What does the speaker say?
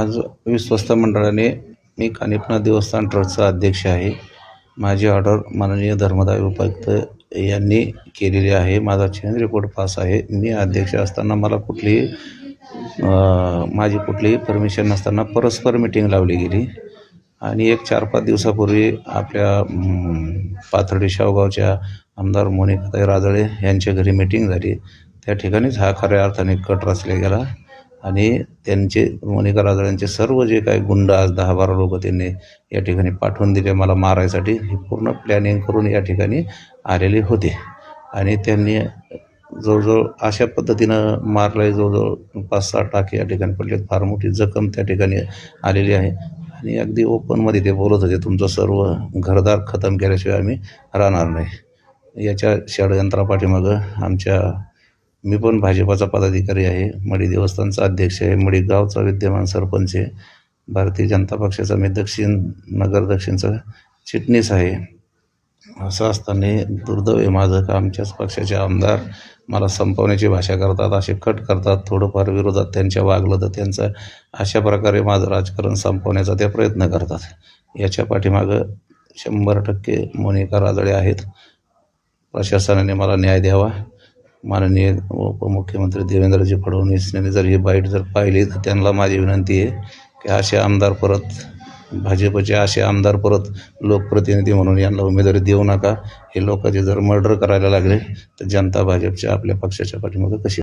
आज विश्वस्त मंडळाने मी कानिपनाथ देवस्थान ट्रस्टचा अध्यक्ष आहे. माझी ऑर्डर माननीय धर्मदाय उपायुक्त यांनी केलेली आहे. माझा चेंज रिपोर्ट पास आहे. मी अध्यक्ष असताना मला कुठलीही माझी कुठलीही परमिशन नसताना परस्पर मिटिंग लावली गेली. आणि एक चार पाच दिवसापूर्वी आपल्या पाथर्डी शावगावच्या आमदार मोनिकाताई राजळे यांच्या घरी मिटिंग झाली. त्या ठिकाणीच हा खऱ्या अर्थाने कट रचला गेला. आणि त्यांचे मोनिका राजळ्यांचे सर्व जे काही गुंड आज दहा बारा लोक त्यांनी या ठिकाणी पाठवून दिले मला मारायसाठी हे पूर्ण प्लॅनिंग करून या ठिकाणी आलेले होते. आणि त्यांनी जवळजवळ अशा पद्धतीनं मारलं आहे जवळजवळ पाच सहा टाके या ठिकाणी पडले फार मोठी जखम त्या ठिकाणी आलेली आहे. आणि अगदी ओपनमध्ये ते बोलत होते तुमचं सर्व घरदार खतम केल्याशिवाय आम्ही राहणार नाही. याच्या षडयंत्रापाठीमागं आमच्या मी पण भाजपाचा पदाधिकारी आहे. मडी देवस्थानचा अध्यक्ष आहे. मडी गावचा विद्यमान सरपंच आहे. भारतीय जनता पक्षाचा मी दक्षिण नगर दक्षिणचा चिटणीस आहे. असं असताना दुर्दैव आहे माझं का आमच्याच पक्षाचे आमदार मला संपवण्याची भाषा करतात असे कट करतात थोडंफार विरोधात त्यांच्या वागलं तर त्यांचं अशा प्रकारे माझं राजकारण संपवण्याचा ते प्रयत्न करतात. याच्या पाठीमागं शंभर टक्के मोनिका राजळे आहेत. प्रशासनाने मला न्याय द्यावा. माननीय उपमुख्यमंत्री देवेंद्रजी फडणवीस यांनी जर ही बाईट जर पाहिली तर त्यांना माझी विनंती आहे की असे आमदार परत भाजपचे असे आमदार परत लोकप्रतिनिधी म्हणून यांना उमेदवारी देऊ नका. हे लोकांचे जर मर्डर करायला लागले तर जनता भाजपच्या आपल्या पक्षाच्या पाठीमागं कशी